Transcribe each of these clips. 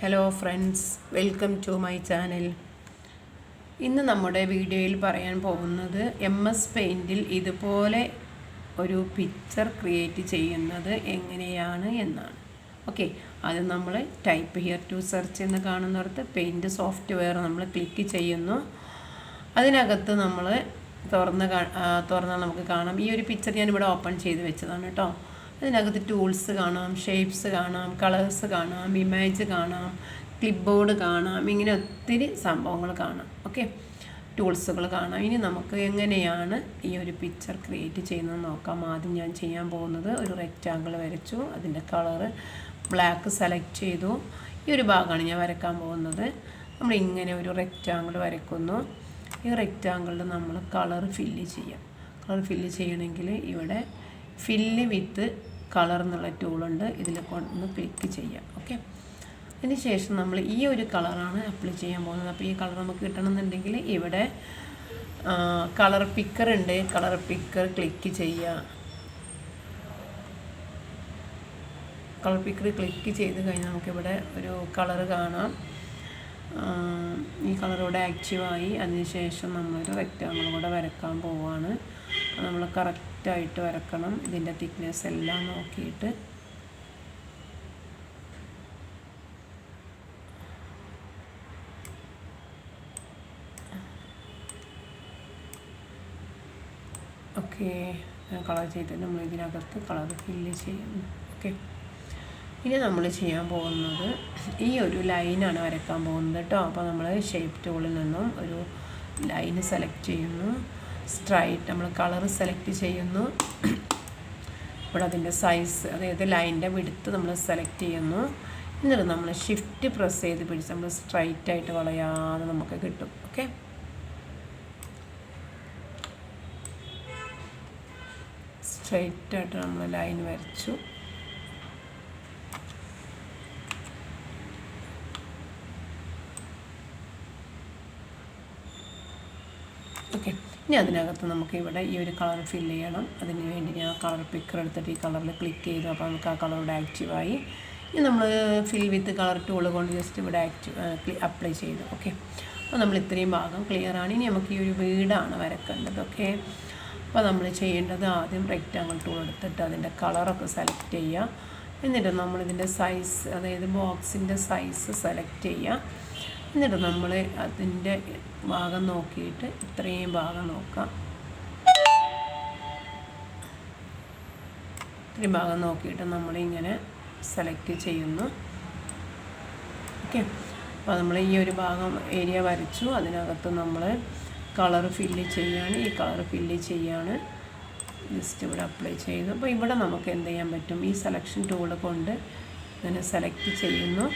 Hello friends welcome to my channel ഇന്ന് നമ്മുടെ വീഡിയോയിൽ പറയാൻ പോകുന്നത് എം എസ് പെയിന്റിൽ ഇതുപോലെ ഒരു പിക്ചർ ക്രിയേറ്റ് ചെയ്യുന്നത് എങ്ങനെയാണ് എന്നാണ്. ഓക്കെ അത് നമ്മൾ ടൈപ്പ് ഹിയർ ടു സെർച്ച് എന്ന് കാണുന്നിടത്ത് പെയിന്റ് സോഫ്റ്റ്വെയർ നമ്മൾ ക്ലിക്ക് ചെയ്യുന്നു. അതിനകത്ത് നമ്മൾ തുറന്ന് തുറന്നാൽ നമുക്ക് കാണാം. ഈ ഒരു പിക്ചർ ഞാനിവിടെ ഓപ്പൺ ചെയ്ത് വെച്ചതാണ് കേട്ടോ അതിനകത്ത് ടൂൾസ് കാണാം ഷേപ്സ് കാണാം കളേഴ്സ് കാണാം ഇമേജ് കാണാം ക്ലിപ്പ് ബോർഡ് കാണാം ഇങ്ങനെ ഒത്തിരി സംഭവങ്ങൾ കാണാം. ഓക്കെ? ടൂൾസുകൾ കാണാം. ഇനി നമുക്ക് എങ്ങനെയാണ് ഈ ഒരു പിക്ചർ ക്രിയേറ്റ് ചെയ്യുന്നത് നോക്കാം. ആദ്യം ഞാൻ ചെയ്യാൻ പോകുന്നത് ഒരു റെക്റ്റാങ്കിൾ വരച്ചു. അതിന്റെ കളറ് ബ്ലാക്ക് സെലക്ട് ചെയ്തു. ഈ ഒരു ഭാഗമാണ് ഞാൻ വരക്കാൻ പോകുന്നത്. നമ്മൾ ഇങ്ങനെ ഒരു റെക്റ്റാങ്കിൾ വരയ്ക്കുന്നു. ഈ റെക്റ്റാങ്കിളിൽ നമ്മൾ കളർ ഫില്ല് ചെയ്യാം. കളർ ഫില്ല് ചെയ്യണമെങ്കിൽ ഇവിടെ ഫില്ല് വിത്ത് കളർ എന്നുള്ള ടൂളുണ്ട് ഇതിൽ കൊണ്ടൊന്ന് ക്ലിക്ക് ചെയ്യാം. ഓക്കെ അതിന് ശേഷം നമ്മൾ ഈ ഒരു കളറാണ് അപ്ലൈ ചെയ്യാൻ പോകുന്നത്. അപ്പോൾ ഈ കളർ നമുക്ക് കിട്ടണമെന്നുണ്ടെങ്കിൽ ഇവിടെ കളർ പിക്കർ ഉണ്ട്. കളർ പിക്കർ ക്ലിക്ക് ചെയ്യുക കളർ പിക്കർ ക്ലിക്ക് ചെയ്ത് കഴിഞ്ഞാൽ നമുക്കിവിടെ ഒരു കളർ കാണാം. ഈ കളർ ഇവിടെ ആക്റ്റീവായി അതിനുശേഷം നമ്മളൊരു റെക്റ്റാങ്കിൾ കൂടെ വരക്കാൻ പോവാണ്. നമ്മൾ കറക്റ്റായിട്ട് വരക്കണം. ഇതിന്റെ തിക്നെസ് എല്ലാം നോക്കിയിട്ട്. ഓക്കെ. കളർ ചെയ്തിട്ട് നമ്മൾ ഇതിനകത്ത് കളർ ഫില്ല് ചെയ്യുന്നു. ഓക്കെ. ഇനി നമ്മൾ ചെയ്യാൻ പോകുന്നത് ഈ ഒരു ലൈനാണ് വരയ്ക്കാൻ പോകുന്നത് കേട്ടോ. അപ്പോൾ നമ്മൾ ഷേപ്പ് ടൂളിൽ നിന്നും ഒരു ലൈന് സെലക്ട് ചെയ്യുന്നു. സ്ട്രൈറ്റ് നമ്മൾ കളർ സെലക്ട് ചെയ്യുന്നു. ഇവിടെ അതിന്റെ സൈസ് അതായത് ലൈനിന്റെ വിടുത്ത് നമ്മൾ സെലക്ട് ചെയ്യുന്നു. എന്നിട്ട് നമ്മൾ ഷിഫ്റ്റ് പ്രസ് ചെയ്ത് പിടിച്ച് നമ്മൾ സ്ട്രൈറ്റ് ആയിട്ട് വളയാതെ നമുക്ക് കിട്ടും. ഓക്കെ സ്ട്രൈറ്റ് ആയിട്ട് നമ്മൾ ലൈൻ വരച്ചു ഓക്കെ ഇനി അതിനകത്ത് നമുക്ക് ഇവിടെ ഈ ഒരു കളർ ഫില്ല് ചെയ്യണം. അതിന് വേണ്ടി ഞാൻ കളർ പിക്കർ എടുത്തിട്ട് ഈ കളറിൽ ക്ലിക്ക് ചെയ്തു. അപ്പോൾ നമുക്ക് ആ കളർ ഇവിടെ ആക്റ്റീവായി ഇനി നമ്മൾ ഫിൽ വിത്ത് കളർ ടൂൾ കൊണ്ട് ജസ്റ്റ് ഇവിടെ ആക്റ്റീവ് അപ്ലൈ ചെയ്തു. ഓക്കെ അപ്പോൾ നമ്മൾ ഇത്രയും ഭാഗം ക്ലിയർ ആണ്. ഇനി നമുക്ക് ഈ ഒരു വീടാണ് വരക്കേണ്ടത്. ഓക്കെ അപ്പോൾ നമ്മൾ ചെയ്യേണ്ടത് ആദ്യം റെക്റ്റാങ്കിൾ ടൂൾ എടുത്തിട്ട് അതിന്റെ കളറൊക്കെ സെലക്ട് ചെയ്യുക. എന്നിട്ട് നമ്മളിതിന്റെ സൈസ് അതായത് ബോക്സിന്റെ സൈസ് സെലക്ട് ചെയ്യുക. എന്നിട്ട് നമ്മൾ അതിന്റെ ഭാഗം നോക്കിയിട്ട് ഇത്രയും ഭാഗം നോക്കാം. ഇത്രയും ഭാഗം നോക്കിയിട്ട് നമ്മളിങ്ങനെ സെലക്ട് ചെയ്യുന്നു. ഓക്കെ അപ്പോൾ നമ്മൾ ഈ ഒരു ഭാഗം ഏരിയ വരച്ചു. അതിനകത്ത് നമ്മൾ കളർ ഫില്ല് ചെയ്യാണ്. ഈ കളർ ഫില്ല് ചെയ്യാണ്. ജസ്റ്റ് ഇവിടെ അപ്ലൈ ചെയ്തു അപ്പോൾ ഇവിടെ നമുക്ക് എന്ത് ചെയ്യാൻ പറ്റും? ഈ സെലക്ഷൻ ടൂൾ കൊണ്ട് ഇങ്ങനെ സെലക്ട് ചെയ്യുന്നു.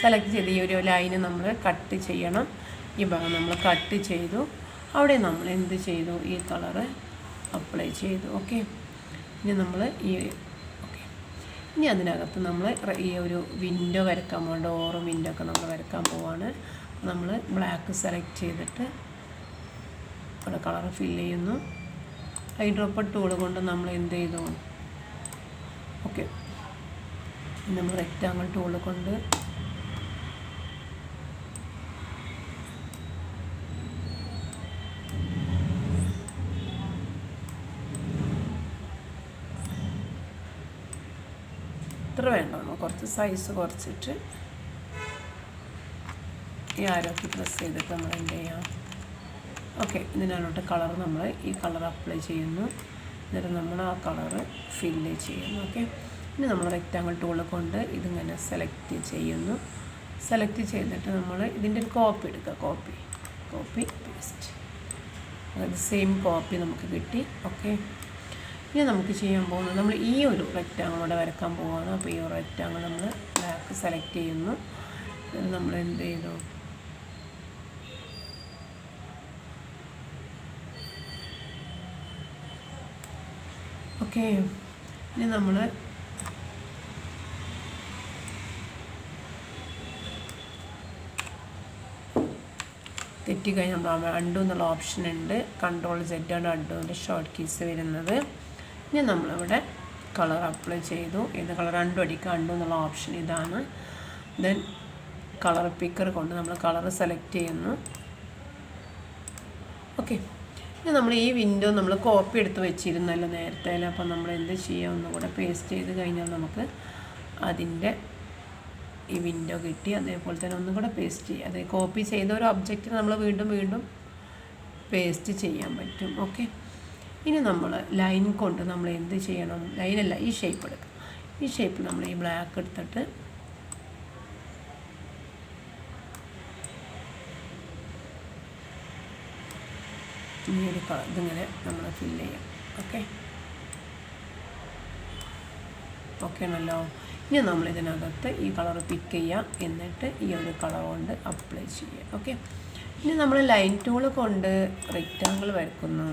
സെലക്ട് ചെയ്ത് ഈ ഒരു ലൈന് നമ്മൾ കട്ട് ചെയ്യണം. ഈ ഭാഗം നമ്മൾ കട്ട് ചെയ്തു. അവിടെ നമ്മൾ എന്ത് ചെയ്തു? ഈ കളറ് അപ്ലൈ ചെയ്തു. ഓക്കെ ഇനി നമ്മൾ ഈ ഓക്കെ ഇനി അതിനകത്ത് നമ്മൾ ഈ ഒരു വിൻഡോ വരക്കാൻ പോകേണ്ട ഡോറും വിൻഡോ ഒക്കെ നമ്മൾ വരക്കാൻ പോവാണ്. നമ്മൾ ബ്ലാക്ക് സെലക്ട് ചെയ്തിട്ട് ഇവിടെ കളർ ഫില്ല് ചെയ്യുന്നു. ഹൈഡ്രോപ്പർ ഡ്രോപ്പർ ടൂൾ കൊണ്ട് നമ്മൾ എന്ത് ചെയ്തു? ഓക്കെ നമ്മൾ റെക്റ്റാങ്കിൾ ടൂൾ കൊണ്ട് ഇത്ര വേണ്ട കുറച്ച് സൈസ് കുറച്ചിട്ട് ഈ ആരോക്കി പ്രസ് ചെയ്തിട്ട് നമ്മൾ എന്ത് ചെയ്യാം? ഓക്കെ ഇതിനകത്തോട്ട് കളർ നമ്മൾ ഈ കളർ അപ്ലൈ ചെയ്യുന്നു. എന്നിട്ട് നമ്മൾ ആ കളർ ഫില്ല് ചെയ്യുന്നു. ഓക്കെ ഇനി നമ്മൾ റെക്റ്റാങ്കിൾ ടൂൾ കൊണ്ട് ഇതിങ്ങനെ സെലക്ട് ചെയ്യുന്നു. സെലക്ട് ചെയ്തിട്ട് നമ്മൾ ഇതിന്റെ ഒരു കോപ്പി എടുക്കുക കോപ്പി കോപ്പി പേസ്റ്റ് അതായത് സെയിം കോപ്പി നമുക്ക് കിട്ടി. ഓക്കെ ഇനി നമുക്ക് ചെയ്യാൻ പോകുന്നത് നമ്മൾ ഈ ഒരു റെക്റ്റാങ്ങളോടെ വരക്കാൻ പോവുകയാണ് അപ്പോൾ ഈ ഒരു റെക്റ്റാങ്കിൾ നമ്മൾ ബ്ലാക്ക് സെലക്ട് ചെയ്യുന്നു. നമ്മൾ എന്ത് ചെയ്തു? ഓക്കെ. ഇനി നമ്മൾ തെറ്റിക്കഴിഞ്ഞാൽ നമ്മൾ അണ്ടു എന്നുള്ള ഓപ്ഷൻ ഉണ്ട്. കൺട്രോൾ സെറ്റാണ് അണ്ടുവിന്റെ ഷോർട്ട് കീസ് വരുന്നത്. ഇനി നമ്മളിവിടെ കളർ അപ്ലൈ ചെയ്തു. ഏത് കളർ രണ്ടും അടിക്കുക ഉണ്ടോ എന്നുള്ള ഓപ്ഷൻ ഇതാണ്. ദെൻ കളർ പിക്കർ കൊണ്ട് നമ്മൾ കളർ സെലക്ട് ചെയ്യുന്നു. ഓക്കെ ഇനി നമ്മൾ ഈ വിൻഡോ നമ്മൾ കോപ്പി എടുത്ത് വെച്ചിരുന്നല്ലോ നേരത്തെ അപ്പോൾ നമ്മൾ എന്ത് ചെയ്യുക ഒന്നും കൂടെ പേസ്റ്റ് ചെയ്ത് കഴിഞ്ഞാൽ നമുക്ക് അതിന്റെ ഈ വിൻഡോ കിട്ടി. അതേപോലെ തന്നെ ഒന്നും കൂടെ പേസ്റ്റ് ചെയ്യുക അതായത് കോപ്പി ചെയ്ത ഒരു ഒബ്ജക്റ്റ് നമ്മൾ വീണ്ടും വീണ്ടും പേസ്റ്റ് ചെയ്യാൻ പറ്റും. ഓക്കെ ഇനി നമ്മൾ ലൈൻ കൊണ്ട് നമ്മൾ എന്ത് ചെയ്യണം? ലൈനല്ല ഈ ഷേപ്പ് എടുക്കാം. ഈ ഷേപ്പിൽ നമ്മൾ ഈ ബ്ലാക്ക് എടുത്തിട്ട് ഈ ഒരു ഇതിങ്ങനെ നമ്മൾ ഫില്ല് ചെയ്യാം. ഓക്കെ ഓക്കെ ആണല്ലോ? ഇനി നമ്മൾ ഇതിനകത്ത് ഈ കളർ പിക്ക് ചെയ്യാം. എന്നിട്ട് ഈ ഒരു കളർ കൊണ്ട് അപ്ലൈ ചെയ്യാം. ഓക്കെ ഇനി നമ്മൾ ലൈൻ ടൂൾ കൊണ്ട് റെക്റ്റാങ്കിൾ വരക്കുന്നു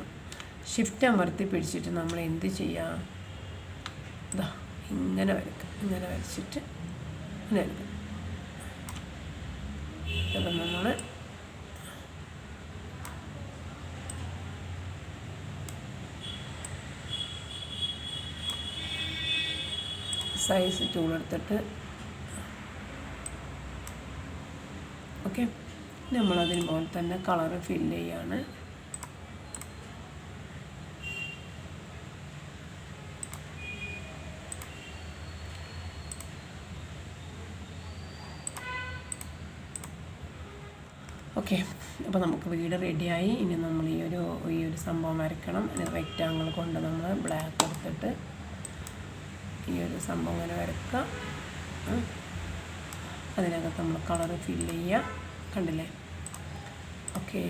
ഷിഫ്റ്റ് അമർത്തി പിടിച്ചിട്ട് നമ്മൾ എന്ത് ചെയ്യാം? ഇതാ ഇങ്ങനെ വരയ്ക്കുക ഇങ്ങനെ വരച്ചിട്ട് ഇങ്ങനെ അപ്പം നമ്മൾ സൈസ് ടൂൾ എടുത്തിട്ട് ഓക്കെ നമ്മളതിന് പോലെ തന്നെ കളറ് ഫില്ല് ചെയ്യാണ് ഓക്കെ അപ്പോൾ നമുക്ക് വീട് റെഡിയായി. ഇനി നമ്മൾ ഈ ഒരു ഈ ഒരു സംഭവം വരയ്ക്കണം. റെക്റ്റാങ്കിൾ കൊണ്ട് നമ്മൾ ബ്ലാക്ക് എടുത്തിട്ട് ഈ ഒരു സംഭവം ഇങ്ങനെ വരക്കുക അതിനകത്ത് നമ്മൾ കളർ ഫില്ല് ചെയ്യുക. കണ്ടില്ലേ? ഓക്കെ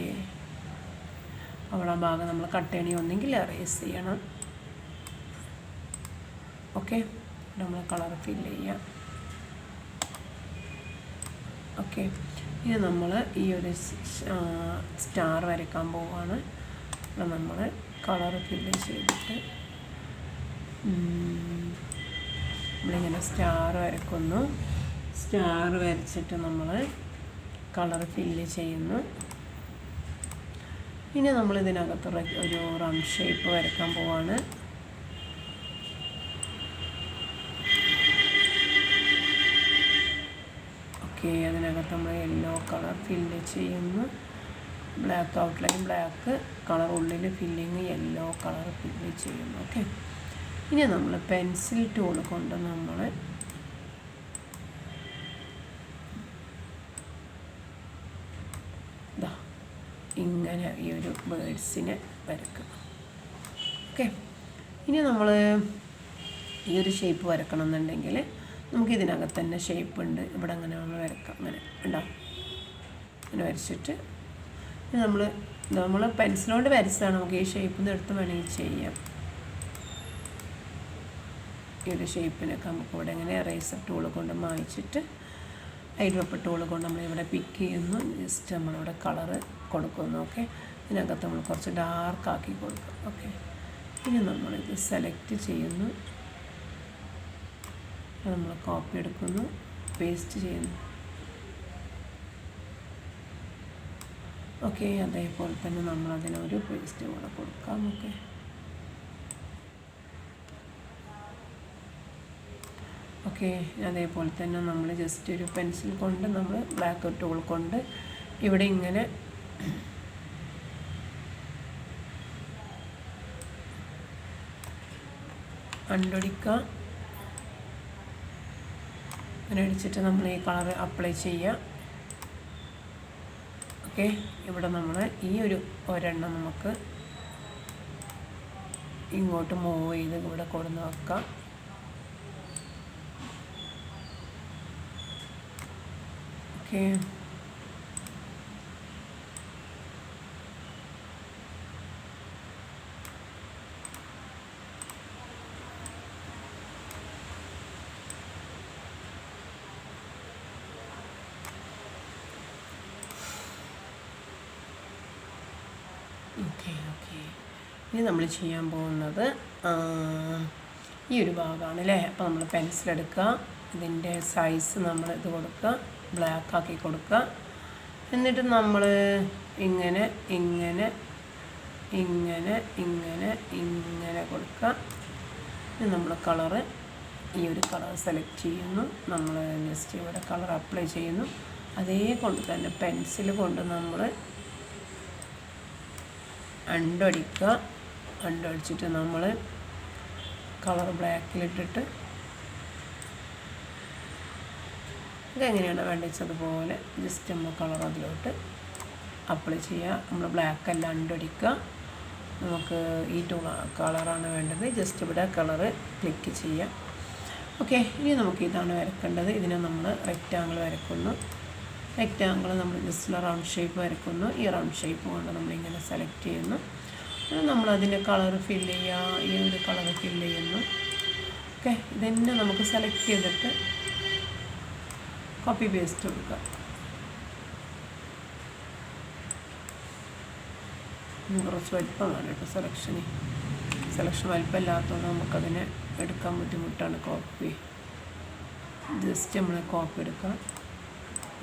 അവിടെ ആ ഭാഗം നമ്മൾ കട്ട് ചെയ്യണി ഒന്നെങ്കിൽ അറേസ് ചെയ്യണം. ഓക്കെ നമ്മൾ കളർ ഫില്ല് ചെയ്യുക. ഓക്കെ ഇനി നമ്മൾ ഈ ഒരു സ്റ്റാർ വരയ്ക്കാൻ പോവുകയാണ് അപ്പം നമ്മൾ കളർ ഫില്ല് ചെയ്തിട്ട് നമ്മളിങ്ങനെ സ്റ്റാർ വരക്കുന്നു സ്റ്റാർ വരച്ചിട്ട് നമ്മൾ കളർ ഫില്ല് ചെയ്യുന്നു. ഇനി നമ്മൾ ഇതിനകത്ത് ഒരു റൺ ഷേപ്പ് വരയ്ക്കാൻ പോവാണ്. ഓക്കെ. അതിനകത്ത് നമ്മൾ യെല്ലോ കളർ ഫില്ല് ചെയ്യുന്നു. ബ്ലാക്ക് ഔട്ട്ലൈൻ ബ്ലാക്ക് കളർ ഉള്ളിൽ ഫില്ലിങ് യെല്ലോ കളർ ഫില്ല് ചെയ്യുന്നു. ഓക്കെ. ഇനി നമ്മൾ പെൻസിൽ ടൂൾ കൊണ്ട് നമ്മൾ ഇങ്ങനെ ഈ ഒരു ബേഡ്സിനെ വരക്കുക ഓക്കെ. ഇനി നമ്മൾ ഈ ഒരു ഷേപ്പ് വരക്കണം എന്നുണ്ടെങ്കിൽ നമുക്ക് ഇതിനകത്ത് തന്നെ ഷേപ്പ് ഉണ്ട്. ഇവിടെ അങ്ങനെ നമ്മൾ വരക്കാം. അങ്ങനെ ഉണ്ടാവും അങ്ങനെ വരച്ചിട്ട് നമ്മൾ നമ്മൾ പെൻസിലോണ്ട് വരച്ചതാണ്. നമുക്ക് ഈ ഷേപ്പ് നിന്ന് എടുത്ത് വേണമെങ്കിൽ ചെയ്യാം. ഈ ഒരു ഷേപ്പിനൊക്കെ നമുക്ക് ഇവിടെ ഇങ്ങനെ എറേസർ ടൂൾ കൊണ്ട് മായ്ച്ചിട്ട് ഐഡ്രോപ്പ് ടൂൾ കൊണ്ട് നമ്മളിവിടെ പിക്ക് ചെയ്യുന്നു. ജസ്റ്റ് നമ്മളിവിടെ കളറ് കൊടുക്കുന്നു. ഓക്കെ ഇതിനകത്ത് നമ്മൾ കുറച്ച് ഡാർക്കാക്കി കൊടുക്കും. ഓക്കെ ഇനി നമ്മളിത് സെലക്ട് ചെയ്യുന്നു. നമ്മൾ കോപ്പി എടുക്കുന്നു പേസ്റ്റ് ചെയ്യുന്നു. ഓക്കെ അതേപോലെ തന്നെ നമ്മൾ അതിനൊരു പേസ്റ്റ് കൂടെ കൊടുക്കാം ഓക്കെ. ഓക്കെ അതേപോലെ തന്നെ നമ്മൾ ജസ്റ്റ് ഒരു പെൻസിൽ കൊണ്ട് നമ്മൾ ബ്ലാക്ക് ടൂൾ കൊണ്ട് ഇവിടെ ഇങ്ങനെ അണ്ടൊടിക്കുക അങ്ങനെ അടിച്ചിട്ട് നമ്മൾ ഈ കളർ അപ്ലൈ ചെയ്യുക ഓക്കെ ഇവിടെ നമ്മൾ ഈ ഒരു ഒരെണ്ണം നമുക്ക് ഇങ്ങോട്ട് മൂവ് ചെയ്ത് ഇവിടെ കൊടുന്ന് വെക്കാം. ഓക്കെ. Okay okay. ഇനി നമ്മൾ ചെയ്യാൻ പോകുന്നത് ഈ ഒരു ഭാഗമാണ് അല്ലേ അപ്പോൾ നമ്മൾ പെൻസിൽ എടുക്കുക ഇതിന്റെ സൈസ് നമ്മൾ ഇത് കൊടുക്കുക ബ്ലാക്ക് ആക്കി കൊടുക്കുക. എന്നിട്ട് നമ്മൾ ഇങ്ങനെ ഇങ്ങനെ ഇങ്ങനെ ഇങ്ങനെ ഇങ്ങനെ കൊടുക്കുക. ഇനി നമ്മൾ കളറ് ഈ ഒരു കളർ സെലക്ട് ചെയ്യുന്നു. നമ്മൾ ജസ്റ്റ് ഇവിടെ കളർ അപ്ലൈ ചെയ്യുന്നു. അതേ കൊണ്ട് തന്നെ പെൻസിൽ കൊണ്ട് നമ്മൾ അണ്ടടിക്കുക. അണ്ടടിച്ചിട്ട് നമ്മൾ കളർ ബ്ലാക്കിലിട്ടിട്ട് ഇതെങ്ങനെയാണ് വേണ്ടതുപോലെ ജസ്റ്റ് നമ്മൾ കളർ അതിലോട്ട് അപ്ലൈ ചെയ്യുക. നമ്മൾ ബ്ലാക്ക് അല്ല അണ്ടടിക്കുക. നമുക്ക് ഈ ടൂ കളറാണ് വേണ്ടത്. ജസ്റ്റ് ഇവിടെ കളറ് ക്ലിക്ക് ചെയ്യാം ഓക്കെ ഇനി നമുക്ക് ഇതാണ് വരക്കേണ്ടത്. ഇതിനെ നമ്മൾ റെക്റ്റാങ്കിൾ വരക്കുന്നു. റെക്റ്റാങ്കിൾ നമ്മൾ ജസ്റ്റ് റൗണ്ട് ഷേപ്പ് വരയ്ക്കുന്നു. ഈ റൗണ്ട് ഷേപ്പ് കൊണ്ട് നമ്മളിങ്ങനെ സെലക്ട് ചെയ്യുന്നു. നമ്മളതിന്റെ കളർ ഫില്ല് ചെയ്യുക. ഈ ഒരു കളർ ഫില്ല് ചെയ്യുന്നു. ഓക്കെ ഇതന്നെ നമുക്ക് സെലക്ട് ചെയ്തിട്ട് കോപ്പി പേസ്റ്റ് കൊടുക്കുക കുറച്ച് വലിപ്പമാണ് കേട്ടോ സെലക്ഷന് സെലക്ഷൻ വലിപ്പമില്ലാത്തതുകൊണ്ട് നമുക്കതിനെ എടുക്കാൻ ബുദ്ധിമുട്ടാണ് കോപ്പി ജസ്റ്റ് നമ്മൾ കോപ്പി എടുക്കുക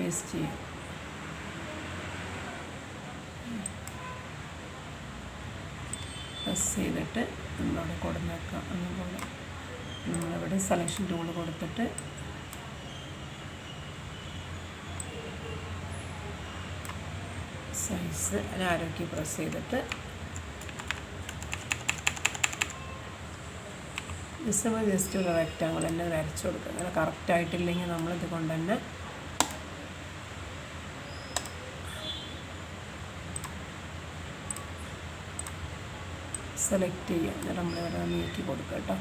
പേസ്റ്റ് ചെയ്യുക പ്രസ് ചെയ്തിട്ട് നമ്മളവിടെ കൊടുന്നേക്കാം. അതുപോലെ നമ്മളിവിടെ സെലക്ഷൻ ടൂൾ കൊടുത്തിട്ട് സൈസ് ആരോഗ്യ പ്രസ് ചെയ്തിട്ട് ജസ്റ്റ് ജസ്റ്റ് ഒരു റെക്റ്റാങ്കിൾ തന്നെ വരച്ചു കൊടുക്കുക. അങ്ങനെ കറക്റ്റായിട്ടില്ലെങ്കിൽ നമ്മളിത് കൊണ്ട് തന്നെ സെലക്ട് ചെയ്യുക എന്നിട്ട് നമ്മളിവിടെ നീക്കി കൊടുക്കുക കേട്ടോ.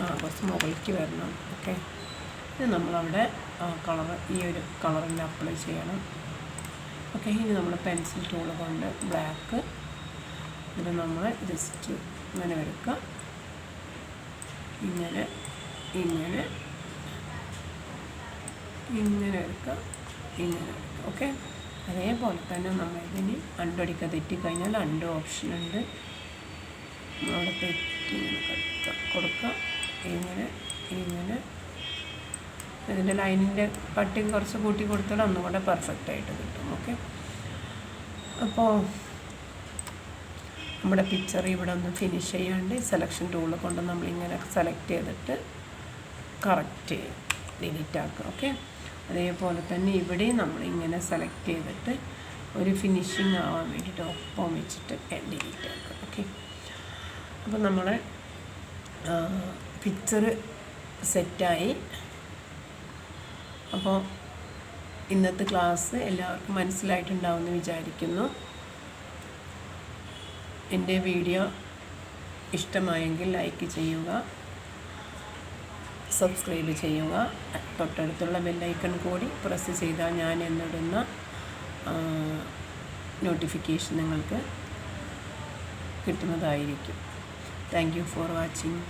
ആ കുറച്ച് മുകളിലേക്ക് വരണം. ഓക്കെ ഇത് നമ്മളവിടെ കളർ ഈ ഒരു കളറിന് അപ്ലൈ ചെയ്യണം. ഓക്കെ ഇനി നമ്മൾ പെൻസിൽ ടൂൾ കൊണ്ട് ബ്ലാക്ക് ഇത് നമ്മൾ ജസ്റ്റ് ഇങ്ങനെ വരക്കുക ഇങ്ങനെ ഇങ്ങനെ ഇങ്ങനെ എടുക്കുക ഇങ്ങനെ എടുക്കുക ഓക്കെ അതേപോലെ തന്നെ നമ്മൾ ഇതിന് അണ്ടടിക്കുക തെറ്റിക്കഴിഞ്ഞാൽ അണ്ട് ഓപ്ഷൻ ഉണ്ട്. നമ്മളവിടെ തെറ്റി കൊടുക്കുക ഇങ്ങനെ ഇങ്ങനെ. ഇതിന്റെ ലൈനിന്റെ കട്ടിങ് കുറച്ച് കൂട്ടി കൊടുത്താൽ ഒന്നുകൂടെ പെർഫെക്റ്റ് ആയിട്ട് കിട്ടും ഓക്കെ അപ്പോൾ നമ്മുടെ പിക്ചർ ഇവിടെ ഒന്ന് ഫിനിഷ് ചെയ്യാണ്ട് സെലക്ഷൻ ടൂൾ കൊണ്ട് നമ്മളിങ്ങനെ സെലക്ട് ചെയ്തിട്ട് കറക്റ്റ് ചെയ്യും ഡിലീറ്റ് ആക്കുക ഓക്കെ അതേപോലെ തന്നെ ഇവിടെയും നമ്മളിങ്ങനെ സെലക്ട് ചെയ്തിട്ട് ഒരു ഫിനിഷിങ് ആവാൻ വേണ്ടിയിട്ട് ഒപ്പം വെച്ചിട്ട് ഡിലീറ്റ് ആക്കുക ഓക്കെ അപ്പോൾ നമ്മൾ പിക്ചർ സെറ്റായി അപ്പോൾ ഇന്നത്തെ ക്ലാസ് എല്ലാവർക്കും മനസ്സിലായിട്ടുണ്ടാവുമെന്ന് വിചാരിക്കുന്നു. എന്റെ വീഡിയോ ഇഷ്ടമായെങ്കിൽ ലൈക്ക് ചെയ്യുക. സബ്സ്ക്രൈബ് ചെയ്യുക. തൊട്ടടുത്തുള്ള ബെല്ലൈക്കൺ കൂടി പ്രസ് ചെയ്താൽ ഞാൻ എന്നിടുന്ന നോട്ടിഫിക്കേഷൻ നിങ്ങൾക്ക് കിട്ടുന്നതായിരിക്കും. Thank you for watching.